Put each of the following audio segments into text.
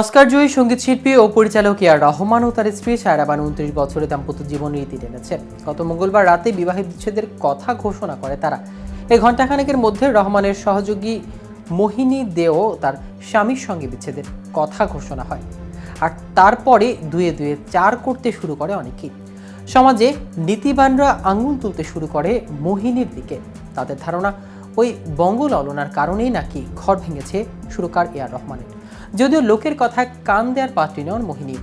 Oscar জয়ী সংগীত শিল্পী ও পরিচালক ইয়ার রহমান ও তার স্ত্রী সায়রা বানু উনত্রিশ বছরের দাম্পত্য জীবন রীতি টেনেছে। গত মঙ্গলবার রাতে বিবাহিত বিচ্ছেদের কথা ঘোষণা করে তারা। এই ঘণ্টাখানেকের মধ্যে রহমানের সহযোগী মোহিনী দেও তার স্বামীর সঙ্গে বিচ্ছেদের কথা ঘোষণা হয়। আর তারপরে দুয়ে দুয়ে চার করতে শুরু করে অনেকেই। সমাজে নীতিবানরা আঙুল তুলতে শুরু করে মোহিনীর দিকে। তাদের ধারণা, ওই বঙ্গ বঙ্গললনার কারণেই নাকি ঘর ভেঙেছে সুরকার এয়ার রহমানের। যদিও লোকের কথায় কান দেওয়ার পাত্রী নন মোহিনী,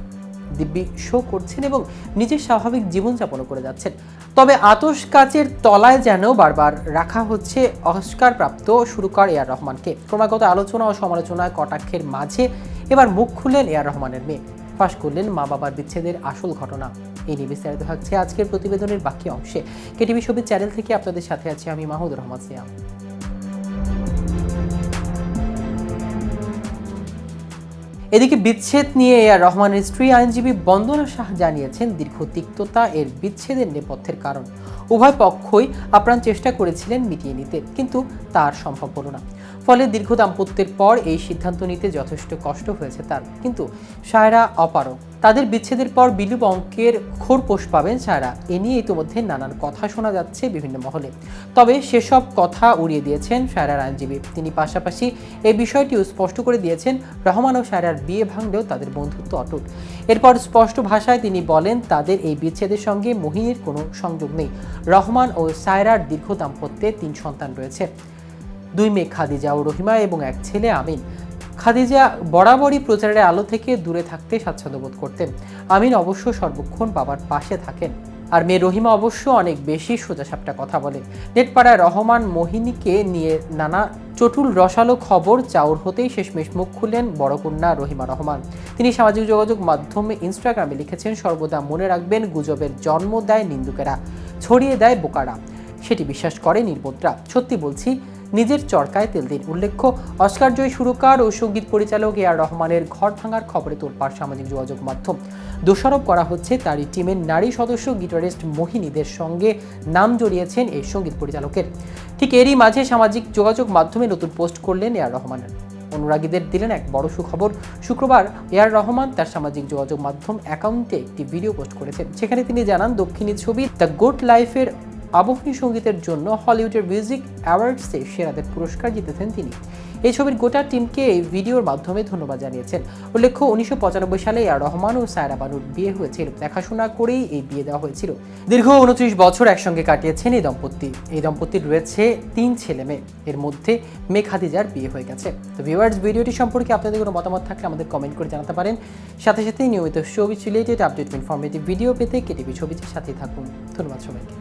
দিব্যি শো করছেন এবং নিজের স্বাভাবিক জীবনযাপনও করে যাচ্ছেন। তবে আতস কাচের তলায় যেন বারবার রাখা হচ্ছে অস্কার প্রাপ্ত সুরকার এয়ার রহমানকে। ক্রমাগত আলোচনা ও সমালোচনায় কটাক্ষের মাঝে এবার মুখ খুললেন এয়ার রহমানের মেয়ে। ফাঁস করলেন মা বাবার বিচ্ছেদের আসল ঘটনা। এই নিয়ে বিস্তারিত থাকছে আজকের প্রতিবেদনের বাকি অংশে। কেটিভি ছবির চ্যানেল থেকে আপনাদের সাথে আছি আমি মাহমুদ রহমান সিয়াম এদিকে বিচ্ছেদ নিয়ে এ আর রহমানের স্ত্রী আইনজীবী বন্দনা শাহ জানিয়েছেন, দীর্ঘ তিক্ততা এর বিচ্ছেদের নেপথ্যের কারণ। উভয় পক্ষই আপ্রাণ চেষ্টা করেছিলেন মিটিয়ে নিতে, কিন্তু তার সম্ভব হল না। ফলে দীর্ঘ দাম্পত্যের পর এই সিদ্ধান্ত নিতে যথেষ্ট কষ্ট হয়েছে তার, কিন্তু সায়রা অপারক তাদের বিচ্ছেদের পর বিলুপ অঙ্কের খোরপোষ পাবেন সায়রা এ নিয়ে ইতিমধ্যে নানান কথা শোনা যাচ্ছে বিভিন্ন মহলে। তবে সেসব কথা উড়িয়ে দিয়েছেন সায়রার আইনজীবী। তিনি পাশাপাশি এই বিষয়টিও স্পষ্ট করে দিয়েছেন, রহমান ও সায়রার বিয়ে ভাঙলেও তাদের বন্ধুত্ব অটুট। এরপর স্পষ্ট ভাষায় তিনি বলেন, তাদের এই বিচ্ছেদের সঙ্গে মোহিনীর কোনো সংযোগ নেই। রহমান ও সায়রার দীর্ঘ দাম্পত্যে তিন সন্তান রয়েছে। দুই মেয়ে খাদিজা ও রহিমা এবং এক ছেলে আমিন। খাদিজা বরাবরই প্রচারের আলো থেকে দূরে থাকতে স্বাচ্ছন্দ্য বোধ করতেন। আমিন অবশ্য সর্বক্ষণ বাবার পাশে থাকেন। আর মেয়ে রহিমা অবশ্য অনেক বেশি সোজাসাপটা কথা বলে। নেটপাড়ায় রহমান মোহিনীকে নিয়ে নানা চটুল রসালো খবর চাউর হতেই শেষমেশ মুখ খুললেন বড় কন্যা রহিমা রহমান। তিনি সামাজিক যোগাযোগ মাধ্যমে ইনস্টাগ্রামে লিখেছেন, সর্বদা মনে রাখবেন গুজবের জন্ম দেয় নিন্দুকেরা, ছড়িয়ে দেয় বোকারা। সেটি বিশ্বাস করে নির্বোধরা। সত্যি বলছি নিজের চরকায় তেল দিন উল্লেখ্য, অস্কার জয়ী সুরকার ও সংগীত পরিচালক এ আর রহমানের ঘর ভাঙার খবরে তোলপাড় সামাজিক যোগাযোগ মাধ্যম। দোষারোপ করা হচ্ছে তারই টিমের নারী সদস্য গিটারিস্ট মোহিনীদের সঙ্গে নাম জড়িয়েছেন এই সংগীত পরিচালকের। ঠিক এরই মাঝে সামাজিক যোগাযোগ মাধ্যমে নতুন পোস্ট করলেন এ আর রহমানের অনুরাগীদের দিলেন এক বড় সুখবর। শুক্রবার এয়ার রহমান তার সামাজিক যোগাযোগ মাধ্যম অ্যাকাউন্টে একটি ভিডিও পোস্ট করেছেন। সেখানে তিনি জানান, দক্ষিণী ছবি দ্য গুড লাইফের আবহনী সঙ্গীতের জন্য হলিউডের মিউজিক অ্যাওয়ার্ডসে সেরাদের পুরস্কার জিতেছেন তিনি। এই ছবির গোটা টিমকে এই ভিডিওর মাধ্যমে ধন্যবাদ জানিয়েছেন। উল্লেখ্য, উনিশশো পঁচানব্বই সালে আর রহমান ও সায়রা বানুর বিয়ে হয়েছিল। দেখাশোনা করেই এই বিয়ে দেওয়া হয়েছিল। দীর্ঘ উনত্রিশ বছর একসঙ্গে কাটিয়েছেন এই দম্পতি। এই দম্পতির রয়েছে তিন ছেলে মেয়ে। এর মধ্যে মেঘ হাদিজার বিয়ে হয়ে গেছে। তো ভিউয়ার্স ভিডিওটি সম্পর্কে আপনাদের কোনো মতামত থাকলে আমাদের কমেন্ট করে জানাতে পারেন। সাথে সাথে নিয়মিত ছবি রিলেটেড আপডেট ইনফরমেটিভ ভিডিও পেতে কেটিভি ছবিটির সাথেই থাকুন। ধন্যবাদ সবাইকে।